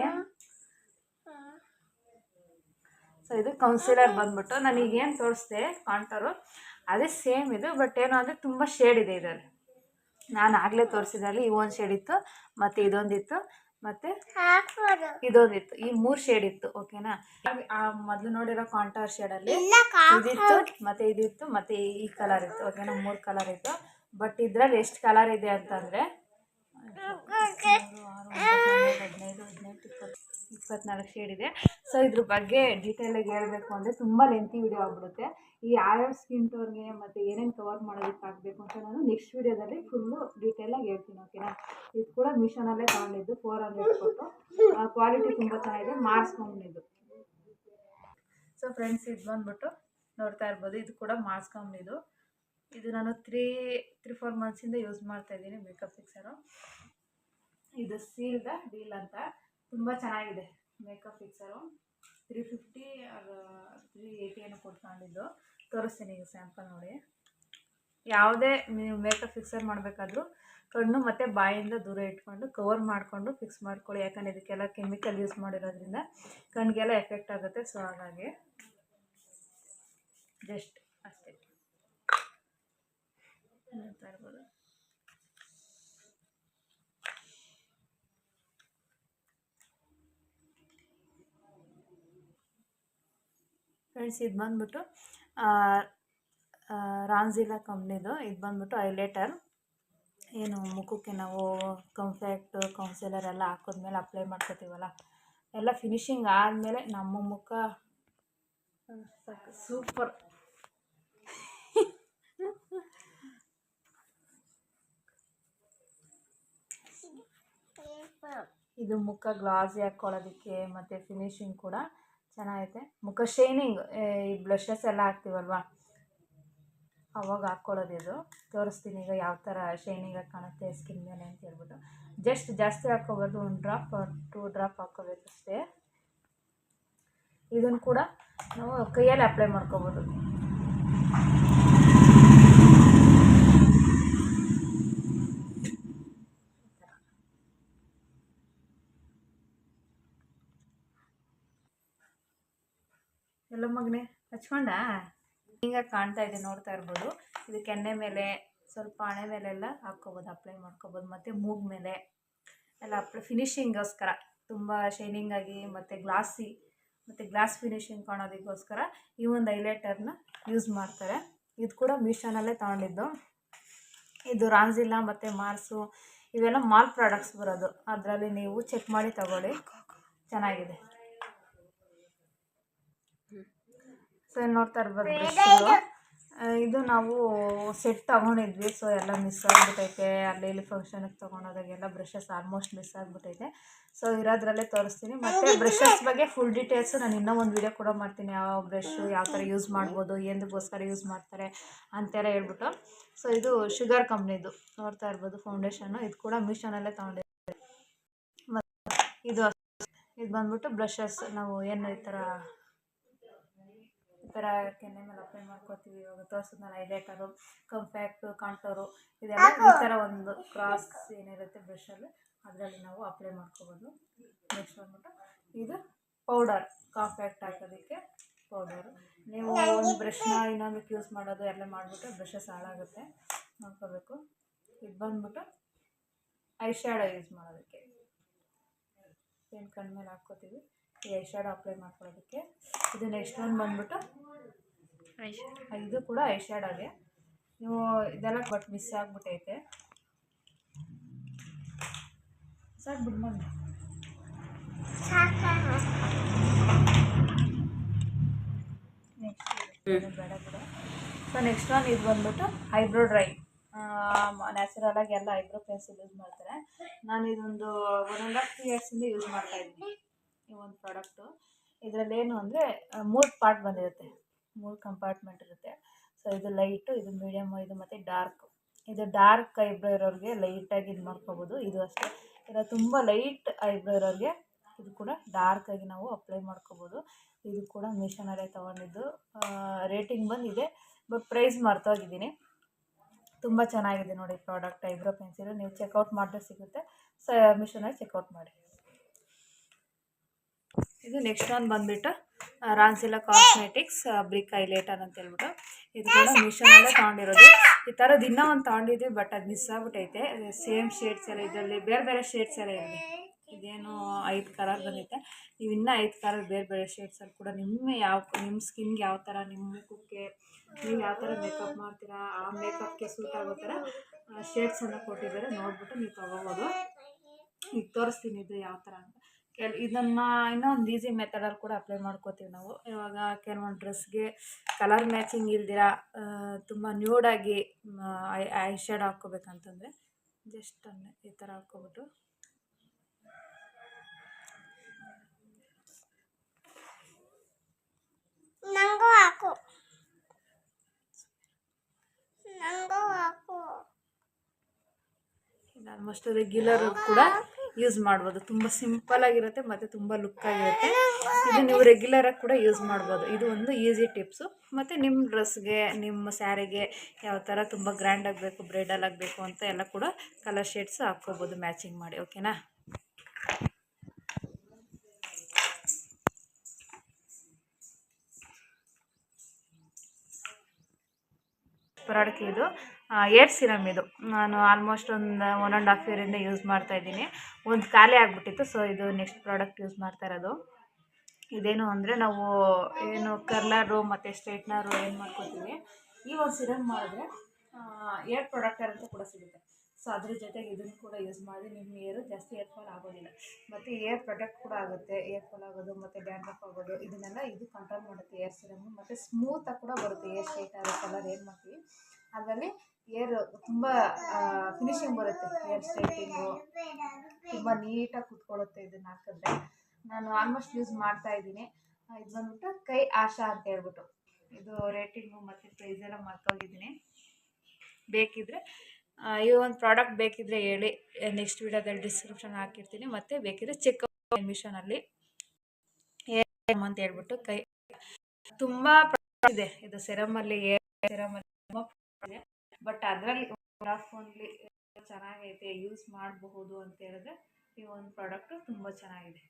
ಸೊ ಇದು ಕೌನ್ಸಿಲರ್ ಬಂದ್ಬಿಟ್ಟು ನಾನು ಈಗ ಏನು ತೋರಿಸ್ದೆ ಕಾಂಟರು ಅದೇ ಸೇಮ್ ಇದು ಬಟ್ ಏನು ಅಂದರೆ ತುಂಬ ಶೇಡ್ ಇದೆ ಇದರಲ್ಲಿ. ನಾನು ಆಗಲೇ ತೋರಿಸಿದಲ್ಲಿ ಈ ಒಂದು ಶೇಡ್ ಇತ್ತು ಮತ್ತು ಇದೊಂದಿತ್ತು. ಮತ್ತು? ಇದೊಂದಿತ್ತು. ಈ ಮೂರು ಶೇಡ್ ಇತ್ತು ಓಕೆನಾ ಆ ಮೊದಲು ನೋಡಿರೋ ಕಾಂಟಾರ್ ಶೇಡ್ ಅಲ್ಲಿ ಇದಿತ್ತು ಮತ್ತೆ ಇದಿತ್ತು ಮತ್ತೆ ಈ- ಈ ಕಲರ್ ಇತ್ತು ಓಕೆನಾ ಮೂರು ಕಲರ್ ಇತ್ತು. ಬಟ್ ಇದ್ರಲ್ಲಿ ಎಷ್ಟು ಕಲರ್ ಇದೆ ಅಂತಂದ್ರೆ ಹದಿನೈದು ಹದಿನೆಂಟು ಇಪ್ಪತ್ತು. ಇಪ್ಪತ್ನಾಲ್ಕು ಶೇಡ್ ಇದೆ. ಸೊ ಇದ್ರ ಬಗ್ಗೆ ಡೀಟೇಲಾಗಿ ಹೇಳಬೇಕು ಅಂದರೆ ತುಂಬ ಲೆಂತಿ ವಿಡಿಯೋ ಆಗ್ಬಿಡುತ್ತೆ. ಈ ಯಾವ್ಯಾವ ಸ್ಕಿನ್ ಟೋನ್ಗೆ ಮತ್ತು ಏನೇನು ಕವರ್ ಮಾಡೋದಕ್ಕಾಗಬೇಕು ಅಂತ ನಾನು ನೆಕ್ಸ್ಟ್ ವಿಡಿಯೋದಲ್ಲಿ ಫುಲ್ಲು ಡೀಟೇಲಾಗಿ ಹೇಳ್ತೀನಿ ಓಕೆನಾ ಇದು ಕೂಡ ಮಿಷನಲ್ಲೇ ತಗೊಂಡಿದ್ದು ಫೋರ್ ಹಂಡ್ರೆಡ್ ಕೊಟ್ಟು. ಕ್ವಾಲಿಟಿ ತುಂಬ ಚೆನ್ನಾಗಿದೆ ಮಾರ್ಸ್ ಕಂಪ್ನಿದು ಸೊ ಫ್ರೆಂಡ್ಸ್ ಇದು ಬಂದ್ಬಿಟ್ಟು ನೋಡ್ತಾ ಇರ್ಬೋದು, ಇದು ಕೂಡ ಮಾರ್ಸ್ ಕಂಪ್ನಿದು ಇದು ನಾನು ತ್ರೀ ತ್ರೀ ಫೋರ್ ಮಂತ್ಸಿಂದ ಯೂಸ್ ಮಾಡ್ತಾ ಇದ್ದೀನಿ ಮೇಕಪ್ ಫಿಕ್ಸರು ಇದು ಸೀಲ್ದ ಡೀಲ್ ಅಂತ. ತುಂಬ ಚೆನ್ನಾಗಿದೆ makeup fixer three fifty three ಏಯ್ಟಿಯನ್ನು ಕೊಟ್ಕೊಂಡಿದ್ದು. ತೋರಿಸ್ತೀನಿ ಈಗ ಸ್ಯಾಂಪಲ್ ನೋಡಿ. ಯಾವುದೇ ನೀವು ಮೇಕಪ್ ಫಿಕ್ಸರ್ ಮಾಡಬೇಕಾದ್ರೂ ಕಣ್ಣು ಮತ್ತು ಬಾಯಿಂದ ದೂರ ಇಟ್ಕೊಂಡು ಕವರ್ ಮಾಡಿಕೊಂಡು ಫಿಕ್ಸ್ ಮಾಡ್ಕೊಳ್ಳಿ. ಯಾಕಂದರೆ ಇದಕ್ಕೆಲ್ಲ ಕೆಮಿಕಲ್ ಯೂಸ್ ಮಾಡಿರೋದ್ರಿಂದ ಕಣ್ಣಿಗೆಲ್ಲ ಎಫೆಕ್ಟ್ ಆಗುತ್ತೆ. ಸೊ ಹಾಗಾಗಿ ಜಸ್ಟ್ ಅಷ್ಟೇ. ನೋಡ್ತಾ ಫ್ರೆಂಡ್ಸ್ ಇದು ಬಂದ್ಬಿಟ್ಟು ರಾನ್ಝಿಲಾ ಕಂಪ್ನಿದು ಇದು ಬಂದ್ಬಿಟ್ಟು ಹೈಲೈಟರ್ ಏನು ಮುಖಕ್ಕೆ ನಾವು ಕಂಫೆಕ್ಟ್ ಕೌನ್ಸಿಲರ್ ಎಲ್ಲ ಹಾಕಿದ್ಮೇಲೆ ಅಪ್ಲೈ ಮಾಡ್ಕೋತೀವಲ್ಲ ಎಲ್ಲ ಫಿನಿಶಿಂಗ್ ಆದಮೇಲೆ ನಮ್ಮ ಮುಖ. ಸೂಪರ್ ಇದು ಮುಖ ಗ್ಲಾಸಿ ಹಾಕ್ಕೊಳ್ಳೋದಕ್ಕೆ ಮತ್ತು ಫಿನಿಶಿಂಗ್ ಕೂಡ ಚೆನ್ನಾಗೈತೆ. ಮುಖ ಶೈನಿಂಗ್ ಈ ಬ್ಲಷಸ್ ಎಲ್ಲ ಹಾಕ್ತೀವಲ್ವ? ಅವಾಗ ಹಾಕ್ಕೊಳ್ಳೋದು ಇದು. ತೋರಿಸ್ತೀನಿ ಈಗ ಯಾವ ಥರ ಶೈನಿಂಗಾಗಿ ಕಾಣುತ್ತೆ ಸ್ಕಿನ್ ಮೇಲೆ ಅಂತ ಹೇಳ್ಬಿಟ್ಟು. ಜಸ್ಟ್ ಜಾಸ್ತಿ ಹಾಕ್ಕೋಬಾರ್ದು, ಒಂದು ಡ್ರಾಪ್ ಟೂ ಡ್ರಾಪ್ ಹಾಕ್ಕೋಬೇಕು ಅಷ್ಟೇ ಇದನ್ನು ಕೂಡ ನಾವು ಕೈಯಲ್ಲಿ ಅಪ್ಲೈ ಮಾಡ್ಕೋಬೋದು. ಎಲ್ಲ ಮಗನೆ ಹಚ್ಕೊಂಡ ಹಿಂಗ ಕಾಣ್ತಾ ಇದೆ ನೋಡ್ತಾ ಇರ್ಬೋದು. ಇದು ಕೆನ್ನೆ ಮೇಲೆ ಸ್ವಲ್ಪ ಹಣೆ ಮೇಲೆಲ್ಲ ಹಾಕ್ಕೋಬೋದು ಅಪ್ಲೈ ಮಾಡ್ಕೋಬೋದು ಮತ್ತು ಮೂಗ್ ಮೇಲೆ. ಎಲ್ಲ ಅಪ್ಲೈ ಫಿನಿಶಿಂಗೋಸ್ಕರ ತುಂಬ ಶೈನಿಂಗ್ ಆಗಿ ಮತ್ತು ಗ್ಲಾಸಿ ಮತ್ತು ಗ್ಲಾಸ್ ಫಿನಿಶಿಂಗ್ ಕಾಣೋದಕ್ಕೋಸ್ಕರ ಈ ಒಂದು ಹೈಲೈಟರ್ನ ಯೂಸ್ ಮಾಡ್ತಾರೆ. ಇದು ಕೂಡ ಮೀಶೋನಲ್ಲೇ ತಗೊಂಡಿದ್ದು. ಇದು ರಾನ್ಸಿಲ್ಲ ಮತ್ತು ಮಾರ್ಸು ಇವೆಲ್ಲ ಮಾಲ್ ಪ್ರಾಡಕ್ಟ್ಸ್ ಬರೋದು. ಅದರಲ್ಲಿ ನೀವು ಚೆಕ್ ಮಾಡಿ ತಗೊಳ್ಳಿ. ಚೆನ್ನಾಗಿದೆ. ಸೊ ಇಲ್ಲಿ ನೋಡ್ತಾ ಇರ್ಬೋದು ಇದು ನಾವು ಸೆಟ್ ತೊಗೊಂಡಿದ್ವಿ. ಸೊ ಎಲ್ಲ ಮಿಸ್ ಆಗಿಬಿಟ್ಟೈತೆ. ಅಲ್ಲಿ ಇಲ್ಲಿ ಫಂಕ್ಷನಿಗೆ ತೊಗೊಂಡೋದಾಗೆಲ್ಲ ಬ್ರಷಸ್ ಆಲ್ಮೋಸ್ಟ್ ಮಿಸ್ ಆಗಿಬಿಟ್ಟೈತೆ. ಸೊ ಇರೋದ್ರಲ್ಲೇ ತೋರಿಸ್ತೀನಿ. ಮತ್ತು ಬ್ರಷಸ್ ಬಗ್ಗೆ ಫುಲ್ ಡೀಟೇಲ್ಸು ನಾನು ಇನ್ನೂ ಒಂದು ವೀಡಿಯೋ ಕೂಡ ಮಾಡ್ತೀನಿ. ಯಾವ ಬ್ರಷು ಯಾವ ಥರ ಯೂಸ್ ಮಾಡ್ಬೋದು ಎಂದಕ್ಕೋಸ್ಕರ ಯೂಸ್ ಮಾಡ್ತಾರೆ ಅಂತೆಲ್ಲ ಹೇಳ್ಬಿಟ್ಟು. ಸೊ ಇದು ಶುಗರ್ ಕಂಪ್ನಿದು ನೋಡ್ತಾ ಇರ್ಬೋದು ಫೌಂಡೇಶನ್ನು ಇದು ಕೂಡ ಮಿಷನಲ್ಲೇ ತೊಗೊಂಡಿದ್ದೆ. ಮತ್ತು ಇದು ಇದು ಬಂದ್ಬಿಟ್ಟು ಬ್ರಷಸ್ ನಾವು ಏನು ಈ ಥರ ಥರ ಕೆನ್ನೆ ಮೇಲೆ ಅಪ್ಲೈ ಮಾಡ್ಕೊತೀವಿ ಇವಾಗ ತೋರಿಸಿದ್ನಲ್ಲ ಹೈಲೈಟರು ಕಂಪ್ಯಾಕ್ಟು ಕಾಂಟೋರು ಇದೆಲ್ಲ ಈ ಥರ ಒಂದು ಕ್ರಾಸ್ ಏನಿರುತ್ತೆ ಬ್ರಷಲ್ಲಿ ಅದರಲ್ಲಿ ನಾವು ಅಪ್ಲೈ ಮಾಡ್ಕೋಬೋದು. ನೆಕ್ಸ್ಟ್ ಬಂದ್ಬಿಟ್ಟು ಇದು ಪೌಡರ್ ಕಾಂಪ್ಯಾಕ್ಟ್ ಹಾಕೋದಕ್ಕೆ ಪೌಡರು ನೀವು ಒಂದು ಬ್ರಷ್ನ ಇನ್ನೊಂದಕ್ಕೆ ಯೂಸ್ ಮಾಡೋದು ಎಲ್ಲ ಮಾಡಿಬಿಟ್ಟು ಬ್ರಷಸ್ ಹಾಳಾಗುತ್ತೆ. ನೋಡ್ಕೋಬೇಕು. ಇದು ಬಂದ್ಬಿಟ್ಟು ಐ ಶ್ಯಾಡೋ ಯೂಸ್ ಮಾಡೋದಕ್ಕೆ. ಏನು ಕಣ್ಮೇಲೆ ಮೇಲೆ ಹಾಕ್ಕೋತೀವಿ. ಈ ಐ ಶ್ಯಾಡೋ ಅಪ್ಲೈ ಮಾಡ್ಕೊಳ್ಳೋದಕ್ಕೆ. ಇದು ನೆಕ್ಸ್ಟ್ ಒಂದು ಬಂದ್ಬಿಟ್ಟು ಇದು ಕೂಡ ಐ ಶ್ಯಾಡೋಗೆ ನೀವು ಇದೆಲ್ಲ but miss ಆಗಿಬಿಟ್ಟೈತೆ. Sir good morning so next one ಇದು ಬಂದ್ಬಿಟ್ಟು ಐಬ್ರೋ ಡ್ರೈ ನ್ಯಾಚುರಲ್ ಆಗಿ ಎಲ್ಲ ಐಬ್ರೋ ಪೆನ್ಸಿಲ್ ಯೂಸ್ ಮಾಡ್ತಾರೆ. ನಾನು ಇದೊಂದು ಒನ್ ಆ್ಯಂಡ್ ಹಾಫ್ ಟು ಇಯರ್ಸಿಂದ ಯೂಸ್ ಮಾಡ್ತಾ ಇದ್ದೀನಿ ಈ ಒಂದು ಪ್ರಾಡಕ್ಟು ಇದರಲ್ಲಿ ಏನು ಅಂದರೆ ಮೂರು ಪಾರ್ಟ್ ಬಂದಿರುತ್ತೆ. ಮೂರು ಕಂಪಾರ್ಟ್ಮೆಂಟ್ ಇರುತ್ತೆ. ಸೊ ಇದು ಲೈಟು ಇದು ಮೀಡಿಯಮ್ ಇದು ಮತ್ತು ಡಾರ್ಕ್ ಇದು ಡಾರ್ಕ್ ಐಬ್ರೋ ಇರೋರಿಗೆ ಲೈಟಾಗಿ ಇದು ಮಾಡ್ಕೋಬೋದು. ಇದು ಅಷ್ಟೇ. ಇಲ್ಲ, ತುಂಬ ಲೈಟ್ ಐಬ್ರೋ ಇರೋರಿಗೆ ಇದು ಕೂಡ ಡಾರ್ಕಾಗಿ ನಾವು ಅಪ್ಲೈ ಮಾಡ್ಕೋಬೋದು. ಇದು ಕೂಡ ಮಿಷನರೇ ತೊಗೊಂಡಿದ್ದು. ರೇಟಿಂಗ್ ಬಂದಿದೆ ಬಟ್ ಪ್ರೈಸ್ ಮರ್ತೋಗಿದ್ದೀನಿ ತುಂಬ ಚೆನ್ನಾಗಿದೆ ನೋಡಿ ಪ್ರಾಡಕ್ಟ್ ಐಬ್ರೋ ಪೆನ್ಸಿಲು ನೀವು ಚೆಕ್ಔಟ್ ಮಾಡಿದ್ರೆ ಸಿಗುತ್ತೆ. ಸ ಮಿಷನಲ್ಲಿ ಚೆಕ್ಔಟ್ ಮಾಡಿ. ಇದು ನೆಕ್ಸ್ಟ್ ಒಂದು ಬಂದುಬಿಟ್ಟು ರಾನ್ಸಿಲ ಕಾಸ್ಮೆಟಿಕ್ಸ್ ಬ್ರಿಕ್ ಹೈಲೈಟರ್ ಅಂತ ಹೇಳ್ಬಿಟ್ಟು. ಇದು ಕೂಡ ಮಿಷನಲ್ಲೇ ತೊಗೊಂಡಿರೋದು. ಈ ಥರದ್ದು ಇನ್ನೂ ಒಂದು ತೊಗೊಂಡಿದ್ವಿ ಬಟ್ ಅದು ಮಿಸ್ ಆಗ್ಬಿಟ್ಟೈತೆ ಸೇಮ್ ಶೇಡ್ಸ್ ಎಲ್ಲ ಇದರಲ್ಲಿ, ಬೇರೆ ಬೇರೆ ಶೇಡ್ಸ್ ಎಲ್ಲ ಇರಲಿ ಇದೇನು ಐದು ಕಲರ್ ಬಂದೈತೆ ನೀವು ಇನ್ನೂ ಐದು ಕಲರ್ ಬೇರೆ ಬೇರೆ ಶೇಡ್ಸಲ್ಲಿ ಕೂಡ ನಿಮ್ಮ ಯಾವ, ನಿಮ್ಮ ಸ್ಕಿನ್ಗೆ ಯಾವ ಥರ, ನಿಮ್ಮ ಮುಖಕ್ಕೆ ನೀವು ಯಾವ ಥರ ಮೇಕಪ್ ಮಾಡ್ತೀರಾ, ಆ ಮೇಕಪ್ಗೆ ಸೂಟ್ ಆಗೋ ಥರ ಶೇಡ್ಸನ್ನು ಕೊಟ್ಟಿದ್ದಾರೆ. ನೋಡ್ಬಿಟ್ಟು ನೀವು ತೊಗೋಬೋದು. ಈಗ ತೋರಿಸ್ತೀನಿ ಇದು ಯಾವ ಥರ ಅಂತ. ಕೆಲ್ ಇದನ್ನು ಇನ್ನೊಂದು ಈಸಿ ಮೆಥಡಲ್ಲಿ ಕೂಡ ಅಪ್ಲೈ ಮಾಡ್ಕೋತೀವಿ ನಾವು. ಇವಾಗ ಕೆಲವೊಂದು ಡ್ರೆಸ್ಗೆ ಕಲರ್ ಮ್ಯಾಚಿಂಗ್ ಇಲ್ದಿರ ತುಂಬ ನ್ಯೂಡಾಗಿ ಐ ಐ ಶೇಡ್ ಹಾಕ್ಕೋಬೇಕಂತಂದರೆ ಜಸ್ಟ್ ಈ ಥರ ಹಾಕ್ಕೊಬಿಟ್ಟು. ನಂಗೂ ಹಾಕು. ನಂಗೂ ಹಾಕು. ಇದು ಆಲ್ಮೋಸ್ಟ್ ರೆಗ್ಯುಲರ್ ಕೂಡ ಯೂಸ್ ಮಾಡ್ಬೋದು. ತುಂಬ ಸಿಂಪಲ್ ಆಗಿರುತ್ತೆ, ಮತ್ತು ತುಂಬ ಲುಕ್ ಆಗಿರುತ್ತೆ. ಇದು ನೀವು ರೆಗ್ಯುಲರ್ ಆಗಿ ಕೂಡ ಯೂಸ್ ಮಾಡ್ಬೋದು. ಇದು ಒಂದು ಈಸಿ ಟಿಪ್ಸು ಮತ್ತು ನಿಮ್ಮ ಡ್ರೆಸ್ಗೆ ನಿಮ್ಮ ಸ್ಯಾರಿಗೆ ಯಾವ ಥರ ತುಂಬ ಗ್ರ್ಯಾಂಡ್ ಆಗಬೇಕು ಬ್ರೈಡಲ್ ಆಗಬೇಕು ಅಂತ ಎಲ್ಲ ಕೂಡ ಕಲರ್ ಶೇಡ್ಸ್ ಹಾಕ್ಕೋಬೋದು ಮ್ಯಾಚಿಂಗ್ ಮಾಡಿ ಓಕೆನಾ ಪ್ರಾಡಕ್ಟ್ ಇದು ಏರ್ ಸಿರಮ್ ಇದು. ನಾನು ಆಲ್ಮೋಸ್ಟ್ ಒಂದು ಒನ್ ಆ್ಯಂಡ್ ಹಾಫ್ ಇಯರಿಂದ ಯೂಸ್ ಮಾಡ್ತಾ ಇದ್ದೀನಿ. ಒಂದು ಖಾಲಿ ಆಗಿಬಿಟ್ಟಿತ್ತು ಸೊ ಇದು ನೆಕ್ಸ್ಟ್ ಪ್ರಾಡಕ್ಟ್ ಯೂಸ್ ಮಾಡ್ತಾ ಇರೋದು. ಇದೇನು ಅಂದರೆ ನಾವು ಏನು ಕರ್ಲರು ಮತ್ತು ಸ್ಟ್ರೈಟ್ನರು ಏನು ಮಾಡ್ಕೊತೀವಿ, ಈ ಒಂದು ಸಿರಮ್ ಮಾಡಿದ್ರೆ ಏರ್ ಪ್ರಾಡಕ್ಟ್ ಅಂತ ಕೂಡ ಸಿಗುತ್ತೆ. ಸೊ ಅದ್ರ ಜೊತೆಗೆ ಇದನ್ನು ಕೂಡ ಯೂಸ್ ಮಾಡಿ ನಿಮ್ಮ ಏರು ಜಾಸ್ತಿ ಏರ್ ಫಾಲ್ ಆಗೋದಿಲ್ಲ. ಮತ್ತು ಏರ್ ಪ್ರೊಟೆಕ್ಟ್ ಕೂಡ ಆಗುತ್ತೆ. ಏರ್ ಫಾಲ್ ಆಗೋದು, ಮತ್ತು ಡ್ಯಾಂಡ್ರಫ್ ಆಗೋದು, ಇದನ್ನೆಲ್ಲ ಇದು ಕಂಟ್ರೋಲ್ ಮಾಡುತ್ತೆ ಏರ್ ಸಿರಮ್ ಮತ್ತು ಸ್ಮೂತಾಗಿ ಕೂಡ ಬರುತ್ತೆ ಏರ್ ಸ್ಟ್ರೈಟರ್ ಕಲರ್ ಏನು ಮಾಡ್ತೀವಿ. ಅದರಲ್ಲಿ ಏರ್ ತುಂಬ ಫಿನಿಶಿಂಗ್ ಬರುತ್ತೆ. ಏರ್ ಸ್ಟ್ರೈಟಿಂಗು ತುಂಬ ನೀಟಾಗಿ ಕುತ್ಕೊಳ್ಳುತ್ತೆ ಇದನ್ನು ಹಾಕಿದ್ರೆ. ನಾನು ಆಲ್ಮೋಸ್ಟ್ ಯೂಸ್ ಮಾಡ್ತಾ ಇದ್ದೀನಿ. ಇದು ಬಂದ್ಬಿಟ್ಟು ಕೈ ಆಶಾ ಅಂತ ಹೇಳ್ಬಿಟ್ಟು. ಇದು ರೇಟಿಂಗು ಮತ್ತು ಪ್ರೈಸ್ ಎಲ್ಲ ಮರ್ತೋಗಿದ್ದೀನಿ ಬೇಕಿದ್ರೆ ಈ ಒಂದು ಪ್ರಾಡಕ್ಟ್ ಬೇಕಿದ್ರೆ ಹೇಳಿ. ನೆಕ್ಸ್ಟ್ ವೀಡಿಯೋದಲ್ಲಿ ಡಿಸ್ಕ್ರಿಪ್ಷನ್ ಹಾಕಿರ್ತೀನಿ. ಮತ್ತು ಬೇಕಿದ್ರೆ ಚೆಕ್ ಮಿಷನಲ್ಲಿ ಅಂತ ಹೇಳ್ಬಿಟ್ಟು ಕೈ ತುಂಬ ಇದೆ. ಇದು ಸೆರಮಲ್ಲಿ ಸೆರಮಲ್ಲಿ ಇದೆ ಬಟ್ ಅದರಲ್ಲಿ ಓನ್ಲಿ ಚೆನ್ನಾಗೈತೆ ಯೂಸ್ ಮಾಡಬಹುದು ಅಂತ ಹೇಳಿದ್ರೆ ಈ ಒಂದು ಪ್ರಾಡಕ್ಟು ತುಂಬ ಚೆನ್ನಾಗಿದೆ.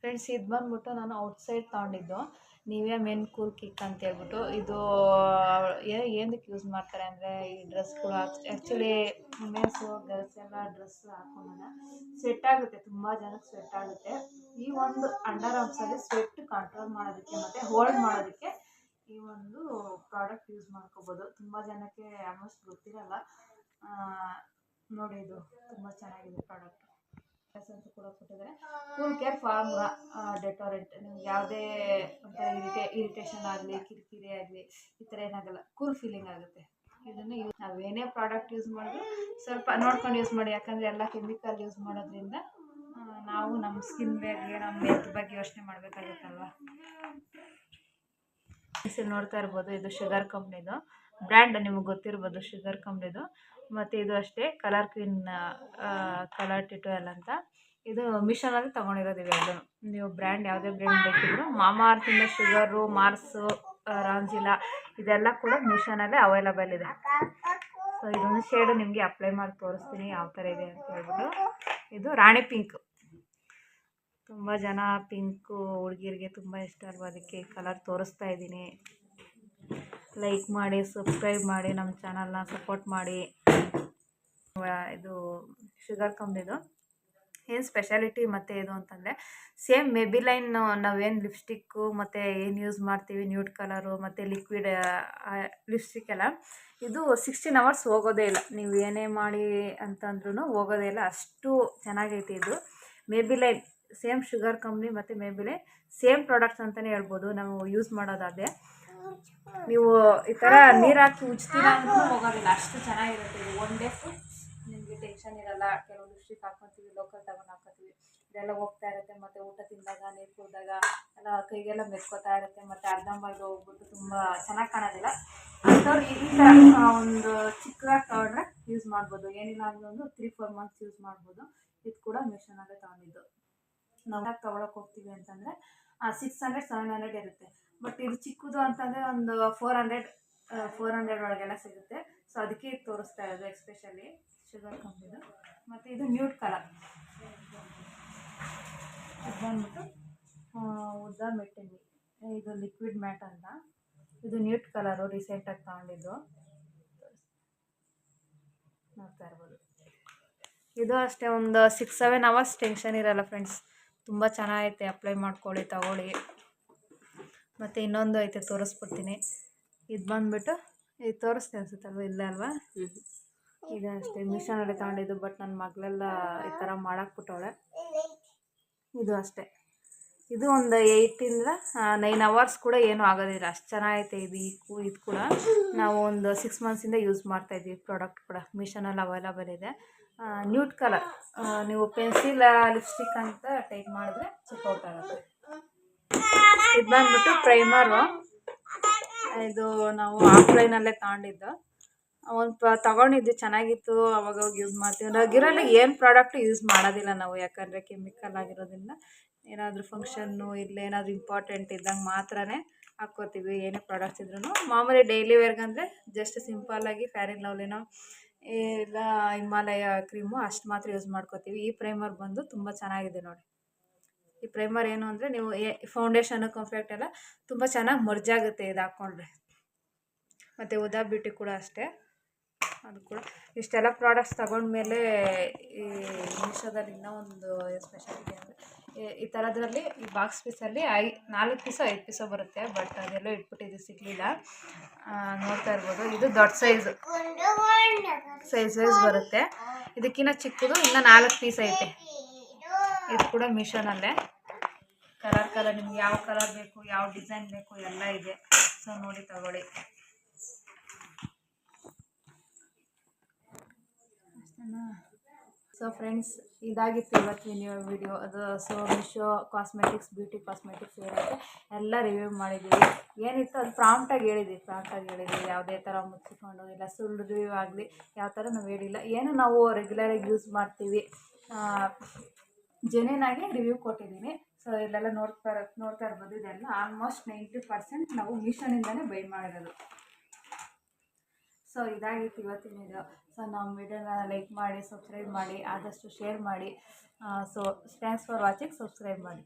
ಫ್ರೆಂಡ್ಸ್ ಇದು ಬಂದ್ಬಿಟ್ಟು ನಾನು ಔಟ್ಸೈಡ್ ತೊಗೊಂಡಿದ್ದು. ನೀವೇ ಮೆನ್ ಕೂಲ್ ಕಿಕ್ ಅಂತ ಹೇಳ್ಬಿಟ್ಟು. ಇದು ಏನಕ್ಕೆ ಯೂಸ್ ಮಾಡ್ತಾರೆ ಅಂದರೆ ಈ ಡ್ರೆಸ್ಗಳು ಆ್ಯಕ್ಚುಲಿ ವುಮೆನ್ಸು ಗರ್ಲ್ಸ್ ಎಲ್ಲ ಡ್ರೆಸ್ ಹಾಕೊಂಡಾಗ ಸ್ವೆಟ್ ಆಗುತ್ತೆ, ತುಂಬ ಜನಕ್ಕೆ ಸ್ವೆಟ್ ಆಗುತ್ತೆ. ಈ ಒಂದು ಅಂಡರ್ ಆರ್ಮ್ಸಲ್ಲಿ ಸ್ವೆಟ್ ಕಂಟ್ರೋಲ್ ಮಾಡೋದಕ್ಕೆ ಮತ್ತು ಹೋಲ್ಡ್ ಮಾಡೋದಕ್ಕೆ ಈ ಒಂದು ಪ್ರಾಡಕ್ಟ್ ಯೂಸ್ ಮಾಡ್ಕೋಬೋದು. ತುಂಬ ಜನಕ್ಕೆ ಆಲ್ಮೋಸ್ಟ್ ಗೊತ್ತಿರಲ್ಲ. ನೋಡಿ ಇದು ತುಂಬ ಚೆನ್ನಾಗಿದೆ ಪ್ರಾಡಕ್ಟ್ ಅಂತ ಕೂಡ ಕೊಟ್ಟಿದ್ದಾರೆ. ಕೂಲ್ ಕೇರ್ ಫಾರ್ಮುಲಾ ಡೆಟೋರೆಂಟ್ ನಿಮ್ಗೆ ಯಾವುದೇ ಒಂಥರ ಇರಿಟೇ ಇರಿಟೇಷನ್ ಆಗಲಿ, ಕಿರಿಕಿರಿ ಆಗಲಿ, ಈ ಥರ ಏನಾಗಲ್ಲ. ಕೂಲ್ ಫೀಲಿಂಗ್ ಆಗುತ್ತೆ. ಇದನ್ನು ಯೂಸ್ ನಾವೇನೇ ಪ್ರಾಡಕ್ಟ್ ಯೂಸ್ ಮಾಡಿದ್ರು ಸ್ವಲ್ಪ ನೋಡ್ಕೊಂಡು ಯೂಸ್ ಮಾಡಿ. ಯಾಕಂದರೆ ಎಲ್ಲ ಕೆಮಿಕಲ್ ಯೂಸ್ ಮಾಡೋದ್ರಿಂದ ನಾವು ನಮ್ಮ ಸ್ಕಿನ್ ಬಗ್ಗೆ ನಮ್ಮ ಹೆಲ್ತ್ ಬಗ್ಗೆ ಯೋಚನೆ ಮಾಡಬೇಕಾಗುತ್ತಲ್ವ? ನೋಡ್ತಾ ಇರ್ಬೋದು. ಇದು ಶುಗರ್ ಕಂಪ್ನಿದು. ಬ್ರ್ಯಾಂಡ್ ನಿಮಗೆ ಗೊತ್ತಿರ್ಬೋದು ಶುಗರ್ ಕಂಪ್ನಿದು. ಮತ್ತು ಇದು ಅಷ್ಟೇ, ಕಲರ್ ಕ್ವೀನ್ ಕಲರ್ ಟ್ಯುಟೋಯಲ್ ಅಂತ. ಇದು ಮಿಷನಲ್ಲಿ ತೊಗೊಂಡಿರೋದು ಇವೆರಡು ನೀವು ಬ್ರ್ಯಾಂಡ್ ಯಾವುದೇ ಬ್ರ್ಯಾಂಡ್ ಬೇಕಿದ್ರು ಮಾಮಾ ಅರ್ಥಿಂದ ಶುಗರು, ಮಾರ್ಸು ರಾಂಜಿಲಾ, ಇದೆಲ್ಲ ಕೂಡ ಮಿಷನಲ್ಲೇ ಅವೈಲಬಲ್ ಇದೆ. ಸೊ ಇದೊಂದು ಶೇಡು ನಿಮಗೆ ಅಪ್ಲೈ ಮಾಡಿ ತೋರಿಸ್ತೀನಿ ಯಾವ ಥರ ಇದೆ ಅಂತ ಹೇಳ್ಬಿಟ್ಟು. ಇದು ರಾಣಿ ಪಿಂಕ್. ತುಂಬ ಜನ ಪಿಂಕು ಹುಡುಗಿರಿಗೆ ತುಂಬ ಇಷ್ಟ ಅಲ್ವ ಅದಕ್ಕೆ ಕಲರ್ ತೋರಿಸ್ತಾ ಇದ್ದೀನಿ. ಲೈಕ್ ಮಾಡಿ ಸಬ್ಸ್ಕ್ರೈಬ್ ಮಾಡಿ ನಮ್ಮ ಚಾನಲ್ನ ಸಪೋರ್ಟ್ ಮಾಡಿ. ಇದು ಶುಗರ್ ಕಂಬಿದು ಏನು ಸ್ಪೆಷಾಲಿಟಿ ಮತ್ತು ಇದು ಅಂತಂದರೆ ಸೇಮ್ ಮೆಬಿಲೈನ್ ನಾವೇನು ಲಿಪ್ಸ್ಟಿಕ್ಕು ಮತ್ತು ಏನು ಯೂಸ್ ಮಾಡ್ತೀವಿ ನ್ಯೂಡ್ ಕಲರು ಮತ್ತು ಲಿಕ್ವಿಡ್ ಲಿಪ್ಸ್ಟಿಕ್ ಎಲ್ಲ, ಇದು ಸಿಕ್ಸ್ಟೀನ್ ಅವರ್ಸ್ ಹೋಗೋದೇ ಇಲ್ಲ. ನೀವು ಏನೇ ಮಾಡಿ ಅಂತಂದ್ರೂ ಹೋಗೋದೇ ಇಲ್ಲ. ಅಷ್ಟು ಚೆನ್ನಾಗೈತೆ ಇದು. ಮೇಬಿಲೈನ್ ಸೇಮ್ ಶುಗರ್ ಕಂಪ್ನಿ ಮತ್ತು ಮೇಬಿಲೈನ್ ಸೇಮ್ ಪ್ರಾಡಕ್ಟ್ಸ್ ಅಂತಲೇ ಹೇಳ್ಬೋದು ನಾವು ಯೂಸ್ ಮಾಡೋದಾದ್ರೆ. ನೀವು ಈ ಥರ ನೀರು ಹಾಕಿ ಉಜ್ತೀರ ಅಂದ್ರೂ ಹೋಗೋದಿಲ್ಲ ಅಷ್ಟು ಚೆನ್ನಾಗಿರುತ್ತೆ ಇದು. ಒನ್ ಡೇ ನಿಮಗೆ ಟೆನ್ಷನ್ ಇರಲ್ಲ ಕೆಲವು ಲಿಪ್ಸ್ಟಿಕ್ ಹಾಕ್ಕೊತೀವಿ ಲೋಕಲ್ ತಗೊಂಡು ಹಾಕ್ಕೊತೀವಿ. ಇದೆಲ್ಲ ಹೋಗ್ತಾ ಇರುತ್ತೆ ಮತ್ತು ಊಟ ತಿಂದಾಗ ನೀರು ಕುಡಿದಾಗ ಎಲ್ಲ ಕೈಗೆಲ್ಲ ಮೆತ್ಕೋತಾ ಇರುತ್ತೆ ಮತ್ತು ಅರ್ಧಂಬರ್ಧ ಹೋಗ್ಬಿಟ್ಟು ತುಂಬ ಚೆನ್ನಾಗಿ ಕಾಣೋದಿಲ್ಲ. ಅಂಥವ್ರು ಈ ಥರ ಒಂದು ಚಿಕ್ಕದಾಗಿ ತಗೊಂಡ್ರೆ ಯೂಸ್ ಮಾಡ್ಬೋದು. ಏನಿಲ್ಲ ಅಂದ್ರೆ ಒಂದು ತ್ರೀ ಫೋರ್ ಮಂತ್ಸ್ ಯೂಸ್ ಮಾಡ್ಬೋದು. ಇದು ಕೂಡ ಮಿಷನಲ್ಲೇ ತಗೊಂಡಿದ್ದು. ನಾವು ತೊಗೊಳಕ್ಕೆ ಹೋಗ್ತೀವಿ ಅಂತಂದರೆ ಸಿಕ್ಸ್ ಹಂಡ್ರೆಡ್ ಸೆವೆನ್ ಹಂಡ್ರೆಡ್ ಇರುತ್ತೆ. ಬಟ್ ಇದು ಚಿಕ್ಕದು ಅಂತಂದರೆ ಒಂದು ಫೋರ್ ಹಂಡ್ರೆಡ್ ಫೋರ್ ಹಂಡ್ರೆಡ್ ಒಳಗೆಲ್ಲ ಸಿಗುತ್ತೆ. ಸೊ ಅದಕ್ಕೆ ತೋರಿಸ್ತಾ ಇರೋದು ಎಸ್ಪೆಷಲಿ ಶುಗರ್ ಕಂಪ್ನಿದು ಮತ್ತು ಇದು ನ್ಯೂಟ್ ಕಲರ್ ಇದು ಬಂದ್ಬಿಟ್ಟು ಉದ್ದ ಮೆಟ್ಟಿನಿ. ಇದು ಲಿಕ್ವಿಡ್ ಮ್ಯಾಟ್ ಅಂತ. ಇದು ನ್ಯೂಟ್ ಕಲರು ರೀಸೆಂಟಾಗಿ ತಗೊಂಡಿದ್ದು. ನೋಡ್ತಾ ಇರ್ಬೋದು. ಇದು ಅಷ್ಟೇ, ಒಂದು ಸಿಕ್ಸ್ ಸೆವೆನ್ ಅವರ್ಸ್ ಟೆನ್ಷನ್ ಇರಲ್ಲ ಫ್ರೆಂಡ್ಸ್ ತುಂಬ ಚೆನ್ನಾಗೈತೆ ಅಪ್ಲೈ ಮಾಡ್ಕೊಳ್ಳಿ ತಗೊಳ್ಳಿ. ಮತ್ತು ಇನ್ನೊಂದು ಐತೆ ತೋರಿಸ್ಬಿಡ್ತೀನಿ ಇದು ಬಂದುಬಿಟ್ಟು ಇದು ತೋರಿಸ್ತೀನಿ ಅನ್ಸುತ್ತಲ್ವ ಇಲ್ಲ ಅಲ್ವಾ? ಈಗ ಅಷ್ಟೇ ಮಿಷನಲ್ಲಿ ತಗೊಂಡಿದ್ದು ಬಟ್ ನನ್ನ ಮಗಳೆಲ್ಲ ಈ ಥರ ಮಾಡಾಕ್ಬಿಟ್ಟವಳೆ ಇದು ಅಷ್ಟೇ. ಇದು ಒಂದು ಏಯ್ಟಿಂದ ನೈನ್ ಅವರ್ಸ್ ಕೂಡ ಏನೂ ಆಗೋದಿಲ್ಲ ಅಷ್ಟು ಚೆನ್ನಾಗೈತೆ ಇದು ಈ ಕೂ ಇದು ಕೂಡ. ನಾವು ಒಂದು ಸಿಕ್ಸ್ ಮಂತ್ಸಿಂದ ಯೂಸ್ ಮಾಡ್ತಾಯಿದ್ವಿ ಪ್ರಾಡಕ್ಟ್ ಕೂಡ. ಮಿಷನಲ್ಲಿ ಅವೈಲಬಲ್ ಇದೆ. ನ್ಯೂಟ್ ಕಲರ್ ನೀವು ಪೆನ್ಸಿಲ್ ಲಿಪ್ಸ್ಟಿಕ್ ಅಂತ ಟೈಪ್ ಮಾಡಿದ್ರೆ ಚೆಕ್ಔಟ್ ಆಗುತ್ತೆ. ಇದು ಬಂದ್ಬಿಟ್ಟು ಪ್ರೈಮರು ಇದು ನಾವು ಆಫ್ಲೈನಲ್ಲೇ ತಗೊಂಡಿದ್ದು. ಒಂದು ಪ, ತಗೊಂಡಿದ್ದು ಚೆನ್ನಾಗಿತ್ತು, ಅವಾಗ ಯೂಸ್ ಮಾಡ್ತೀವಿ. ರೆಗ್ಯುಲರ್ಲಿ ಏನು ಪ್ರಾಡಕ್ಟ್ ಯೂಸ್ ಮಾಡೋದಿಲ್ಲ ನಾವು. ಯಾಕಂದರೆ ಕೆಮಿಕಲ್ ಆಗಿರೋದ್ರಿಂದ ಏನಾದರೂ ಫಂಕ್ಷನ್ನು ಇಲ್ಲ, ಏನಾದರೂ ಇಂಪಾರ್ಟೆಂಟ್ ಇದ್ದಂಗೆ ಮಾತ್ರನೇ ಹಾಕ್ಕೋತೀವಿ. ಏನೇ ಪ್ರಾಡಕ್ಟ್ಸ್ ಇದ್ರೂ ಮಾಮೂಲಿ ಡೈಲಿ ವೇರ್ಗಂದರೆ ಜಸ್ಟ್ ಸಿಂಪಲ್ಲಾಗಿ ಫ್ಯಾರಿನ್ ಲವ್ಲಿನೋ ಇಲ್ಲ ಹಿಮಾಲಯ ಕ್ರೀಮು ಅಷ್ಟು ಮಾತ್ರ ಯೂಸ್ ಮಾಡ್ಕೋತೀವಿ. ಈ ಪ್ರೈಮರ್ ಬಂದು ತುಂಬ ಚೆನ್ನಾಗಿದೆ ನೋಡಿ. ಈ ಪ್ರೈಮರ್ ಏನು ಅಂದರೆ ನೀವು ಫೌಂಡೇಶನ್ ಫೌಂಡೇಶನು ಕಂಫೆಕ್ಟ್ ಎಲ್ಲ ತುಂಬ ಚೆನ್ನಾಗಿ ಮರ್ಜಾಗುತ್ತೆ ಇದು ಹಾಕ್ಕೊಂಡ್ರೆ ಮತ್ತು ಉದಾ ಬ್ಯೂಟಿ ಕೂಡ ಅಷ್ಟೇ. ಅದು ಕೂಡ. ಇಷ್ಟೆಲ್ಲ ಪ್ರಾಡಕ್ಟ್ಸ್ ತಗೊಂಡ್ಮೇಲೆ ಈ ಮೀಶೋದಲ್ಲಿ ಇನ್ನೂ ಒಂದು ಸ್ಪೆಷಾಲಿಟಿ ಅಂದರೆ ಈ ಥರದ್ರಲ್ಲಿ ಈ ಬಾಕ್ಸ್ ಪೀಸಲ್ಲಿ ಐ ನಾಲ್ಕು ಪೀಸೋ ಐದು ಪೀಸೋ ಬರುತ್ತೆ, ಬಟ್ ಅದೆಲ್ಲ ಇಟ್ಬಿಟ್ಟಿದ್ದು ಸಿಗಲಿಲ್ಲ. ನೋಡ್ತಾ ಇರ್ಬೋದು. ಇದು ದೊಡ್ಡ ಸೈಜು. ಸೈಜ್ ವೈಸ್ ಬರುತ್ತೆ. ಇದಕ್ಕಿಂತ ಚಿಕ್ಕದು, ಇನ್ನೂ ನಾಲ್ಕು ಪೀಸ್ ಐತೆ. ಇದು ಕೂಡ ಮಿಷನಲ್ಲೇ ಕಲರ್ ಕಲರ್, ನಿಮ್ಗೆ ಯಾವ ಕಲರ್ ಬೇಕು, ಯಾವ ಡಿಸೈನ್ ಬೇಕು, ಎಲ್ಲ ಇದೆ. ಸೊ, ನೋಡಿ ತಗೊಳ್ಳಿ. ಸೊ ಫ್ರೆಂಡ್ಸ್ ಇದಾಗಿತ್ತು ಇವತ್ತಿನ ವಿಡಿಯೋ ಅದು so Meesho cosmetics beauty cosmetics ಏನಿದೆ ಎಲ್ಲ ರಿವ್ಯೂ ಮಾಡಿದ್ದೀವಿ. ಏನಿತ್ತು? ಅದು ಪ್ರಾಂಪ್ಟಾಗಿ ಹೇಳಿದ್ವಿ ಪ್ರಾಂಪ್ಟಾಗಿ ಹೇಳಿದ್ವಿ. ಯಾವುದೇ ಥರ ಮುಚ್ಚಿಕೊಂಡು, ಇಲ್ಲ ಸುಳ್ಳು ರಿವ್ಯೂ ಆಗಲಿ, ಯಾವ ಥರ ನಾವು ಹೇಳಿಲ್ಲ. ಏನು ನಾವು ರೆಗ್ಯುಲರಾಗಿ ಯೂಸ್ ಮಾಡ್ತೀವಿ? ಜೆನ್ಯೂನಾಗಿ ರಿವ್ಯೂ ಕೊಟ್ಟಿದ್ದೀನಿ ಸೊ ಇಲ್ಲೆಲ್ಲ ನೋಡ್ತಾ ನೋಡ್ತಾ ಇರ್ಬೋದು ಇದೆಲ್ಲ ಆಲ್ಮೋಸ್ಟ್ ನೈಂಟಿ ಪರ್ಸೆಂಟ್ ನಾವು ಮಿಷನಿಂದಲೇ ಬೈ ಮಾಡಿರೋದು. ಸೊ ಇದಾಗಿತ್ತು ಇವತ್ತಿನ ವಿಡಿಯೋ ಸೊ ನಮ್ಮ ವಿಡಿಯೋನ ಲೈಕ್ ಮಾಡಿ ಸಬ್ಸ್ಕ್ರೈಬ್ ಮಾಡಿ, ಆದಷ್ಟು ಶೇರ್ ಮಾಡಿ. So thanks for watching subscribe ಮಾಡಿ.